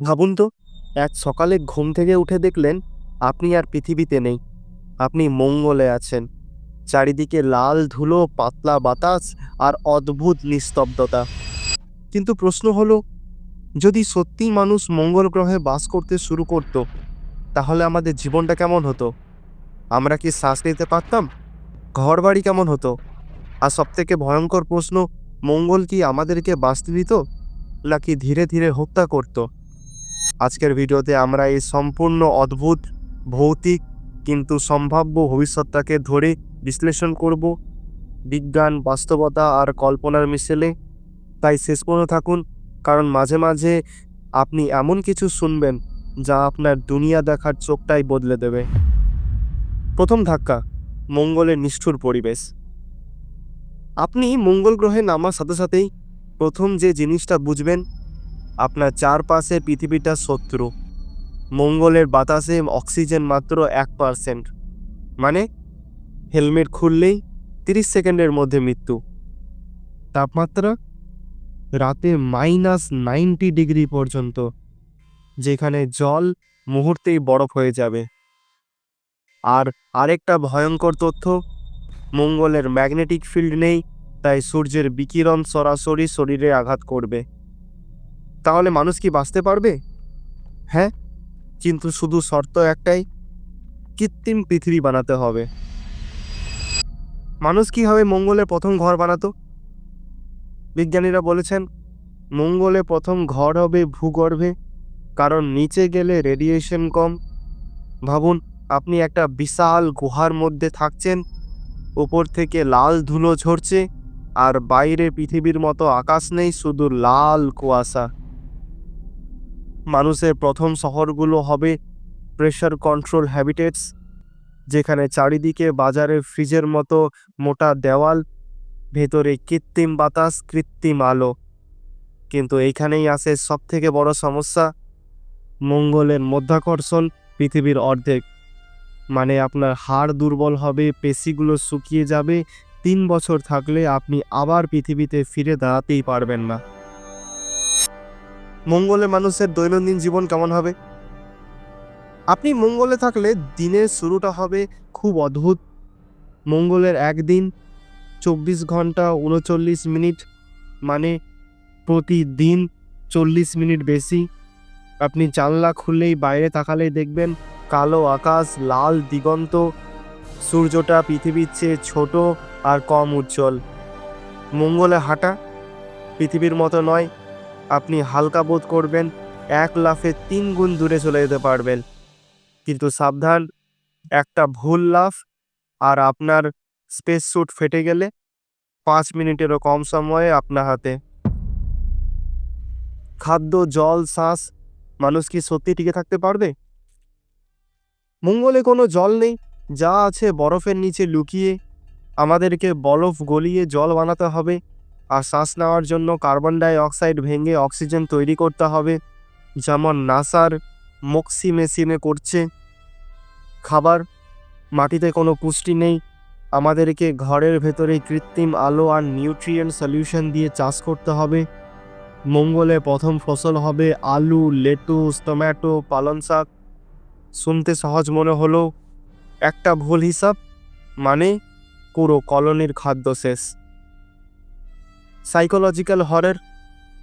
ভাবুন তো, এক সকালে ঘুম থেকে উঠে দেখলেন আপনি আর পৃথিবীতে নেই। আপনি মঙ্গলে আছেন। চারিদিকে লাল ধুলো, পাতলা বাতাস আর অদ্ভুত নিস্তব্ধতা। কিন্তু প্রশ্ন হলো, যদি সত্যি মানুষ মঙ্গল গ্রহে বাস করতে শুরু করত, তাহলে আমাদের জীবনটা কেমন হতো? আমরা কি শ্বাস নিতে পারতাম? ঘর বাড়ি কেমন হতো? আর সবথেকে ভয়ঙ্কর প্রশ্ন, মঙ্গল কি আমাদেরকে বাঁচতে দিত, নাকি ধীরে ধীরে হত্যা করত? আজকের ভিডিওতে আমরা এই সম্পূর্ণ অদ্ভুত, ভৌতিক কিন্তু সম্ভাব্য ভবিষ্যৎটাকে ধরে বিশ্লেষণ করব। বিজ্ঞান, বাস্তবতা আর কল্পনার মিশেলে। তাই শেষ পর্যন্ত থাকুন, কারণ মাঝে মাঝে আপনি এমন কিছু শুনবেন যা আপনার দুনিয়া দেখার চোখটাই বদলে দেবে। প্রথম ধাক্কা, মঙ্গলের নিষ্ঠুর পরিবেশ। আপনি মঙ্গল গ্রহে নামার সাথে সাথেই প্রথম যে জিনিসটা বুঝবেন আপনার চারপাশে পৃথিবীটা শত্রু। মঙ্গলের বাতাসে অক্সিজেন মাত্র এক পার্সেন্ট মানে হেলমেট খুললেই তিরিশ সেকেন্ডের মধ্যে মৃত্যু। তাপমাত্রা রাতে মাইনাস নাইনটি ডিগ্রি পর্যন্ত, যেখানে জল মুহূর্তেই বরফ হয়ে যাবে। আর আরেকটা ভয়ঙ্কর তথ্য, মঙ্গলের ম্যাগনেটিক ফিল্ড নেই, তাই সূর্যের বিকিরণ সরাসরি শরীরে আঘাত করবে। তাহলে মানুষ কি বাঁচতে পারবে? হ্যাঁ কিন্তু শুধু শর্ত একটাই, কৃত্রিম পৃথিবী বানাতে হবে। মানুষ কীভাবে মঙ্গলে প্রথম ঘর বানাতো? বিজ্ঞানীরা বলেছেন, মঙ্গলে প্রথম ঘর হবে ভূগর্ভে, কারণ নিচে গেলে রেডিয়েশন কম। ভাবুন, আপনি একটা বিশাল গুহার মধ্যে থাকছেন উপর থেকে লাল ধুলো ঝরছে, আর বাইরে পৃথিবীর মতো আকাশ নেই, শুধু লাল কুয়াশা। মানুষের প্রথম শহরগুলো হবে প্রেশার কন্ট্রোল হ্যাবিটেটস যেখানে চারিদিকে বাজারে ফ্রিজের মতো মোটা দেওয়াল, ভেতরে কৃত্রিম বাতাস, কৃত্রিম আলো। কিন্তু এইখানেই আসে সবথেকে বড় সমস্যা, মঙ্গলের মধ্যাকর্ষণ পৃথিবীর অর্ধেক। মানে আপনার হাড় দুর্বল হবে, পেশিগুলো শুকিয়ে যাবে, তিন বছর থাকলে আপনি আবার পৃথিবীতে ফিরে দাঁড়াতেই পারবেন না। মঙ্গলে মানুষের দৈনন্দিন জীবন কেমন হবে? আপনি মঙ্গলে থাকলে দিনের শুরুটা হবে খুব অদ্ভুত। মঙ্গলের একদিন চব্বিশ ঘণ্টা উনচল্লিশ মিনিট মানে প্রতিদিন চল্লিশ মিনিট বেশি। আপনি জানলা খুললেই বাইরে তাকালেই দেখবেন কালো আকাশ, লাল দিগন্ত, সূর্যটা পৃথিবীর চেয়ে ছোট আর কম উজ্জ্বল। মঙ্গলে হাঁটা পৃথিবীর মতো নয় আপনি হালকা বোধ করবেন, এক লাফে তিন গুণ দূরে চলে যেতে পারবেন। কিন্তু সাবধান, একটা ভুল লাফ আর আপনার স্পেস স্যুট ফেটে গেলে পাঁচ মিনিটেরও কম সময়ে আপনার হাতে। খাদ্য, জল, শ্বাস, মানুষ কি সত্যি টিকে থাকতে পারবে? মঙ্গলে কোনো জল নেই, যা আছে বরফের নিচে লুকিয়ে আমাদেরকে বরফ গলিয়ে জল বানাতে হবে। আর শ্বাস নেওয়ার জন্য কার্বন ডাই অক্সাইড ভেঙে অক্সিজেন তৈরি করতে হবে, যেমন নাসার মক্সি মেশিনে করছে। খাবার, মাটিতে কোনো পুষ্টি নেই। আমাদেরকে ঘরের ভেতরে কৃত্রিম আলো আর নিউট্রিয়েন্ট সলিউশন দিয়ে চাষ করতে হবে। মঙ্গলে প্রথম ফসল হবে আলু, লেটুস, টমেটো, পালং শাক। শুনতে সহজ মনে হলো একটা ভুল হিসাব মানে পুরো কলোনির খাদ্য শেষ। সাইকোলজিক্যাল হরের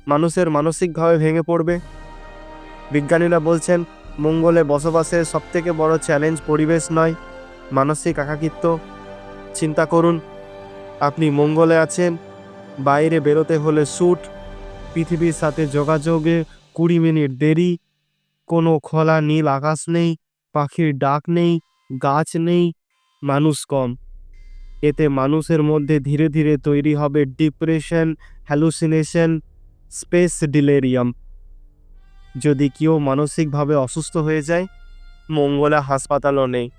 মানুষের মানসিকভাবে ভেঙে পড়বে। বিজ্ঞানীরা বলছেন, মঙ্গলে বসবাসের সবথেকে বড় চ্যালেঞ্জ পরিবেশ নয়, মানসিক একাকিত্ব। চিন্তা করুন, আপনি মঙ্গলে আছেন, বাইরে বেরোতে হলে শ্যুট পৃথিবীর সাথে যোগাযোগে কুড়ি মিনিট দেরি, কোনো খোলা নীল আকাশ নেই, পাখির ডাক নেই, গাছ নেই, মানুষ কম। এতে মানুষের মধ্যে ধীরে ধীরে তৈরি হবে ডিপ্রেশন, হ্যালুসিনেশন, স্পেস ডিলেরিয়াম। যদি কেউ মানসিকভাবে অসুস্থ হয়ে যায়, মঙ্গলা হাসপাতালও নেই।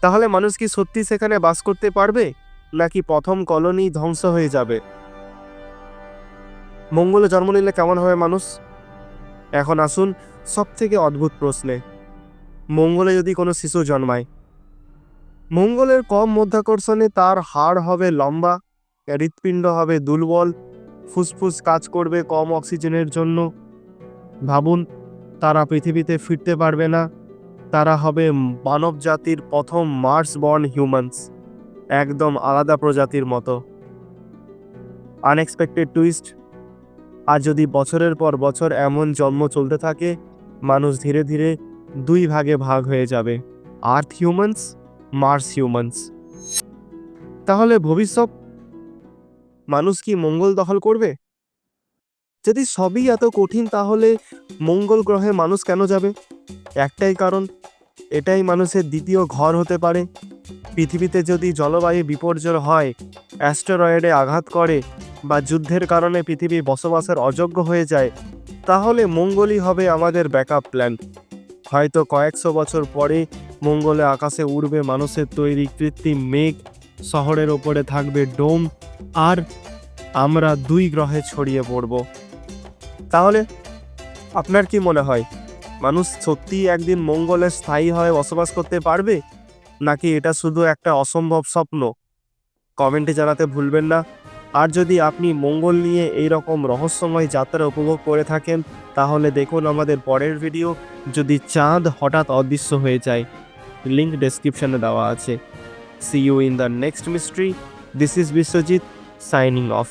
তাহলে মানুষ কি সত্যি সেখানে বাস করতে পারবে, নাকি প্রথম কলোনি ধ্বংস হয়ে যাবে? মঙ্গলে জন্ম নিলে কেমন হবে মানুষ? এখন আসুন সব থেকে অদ্ভুত প্রশ্নে। মঙ্গলে যদি কোনো শিশু জন্মায় মঙ্গলের কম মধ্যাকর্ষণে তার হাড় হবে লম্বা হৃৎপিণ্ড হবে দুর্বল, ফুসফুস কাজ করবে কম অক্সিজেনের জন্য। ভাবুন, তারা পৃথিবীতে ফিরতে পারবে না। তারা হবে মানব জাতির প্রথম মার্স বর্ন হিউম্যানস, একদম আলাদা প্রজাতির মতো। আনএক্সপেক্টেড টুইস্ট, আর যদি বছরের পর বছর এমন জন্ম চলতে থাকে, মানুষ ধীরে ধীরে দুই ভাগে ভাগ হয়ে যাবে। আর্থ হিউম্যানস? মার্স হিউম্যানস তাহলে ভবিষ্যৎ মানুষ কি মঙ্গল দখল করবে? যদি সবই এত কঠিন, তাহলে মঙ্গল গ্রহে মানুষ কেন যাবে? একটাই কারণ, এটাই মানুষের দ্বিতীয় ঘর হতে পারে। পৃথিবীতে যদি জলবায়ু বিপর্যয় হয়, অ্যাস্টেরয়েডে আঘাত করে বা যুদ্ধের কারণে পৃথিবী বসবাসের অযোগ্য হয়ে যায়, তাহলে মঙ্গলই হবে আমাদের ব্যাকআপ প্ল্যান। হয়তো কয়েকশো বছর পরে মঙ্গলে আকাশে উড়বে মানুষের তৈরি কৃত্রিম মেঘ, শহরের ওপরে থাকবে ডোম, আর আমরা দুই গ্রহে ছড়িয়ে পড়ব। তাহলে আপনার কি মনে হয়, মানুষ সত্যিই একদিন মঙ্গলে স্থায়ী হয়ে বসবাস করতে পারবে? নাকি এটা শুধু একটা অসম্ভব স্বপ্ন? কমেন্টে জানাতে ভুলবেন না। আর যদি আপনি মঙ্গল নিয়ে এই রকম রহস্যময় যাত্রা উপভোগ করে থাকেন, তাহলে দেখুন আমাদের পরের ভিডিও। যদি চাঁদ হঠাৎ অদৃশ্য হয়ে যায়। লিঙ্ক ডেসক্রিপশানে দেওয়া আছে। See you in the next mystery this is Biswajit signing off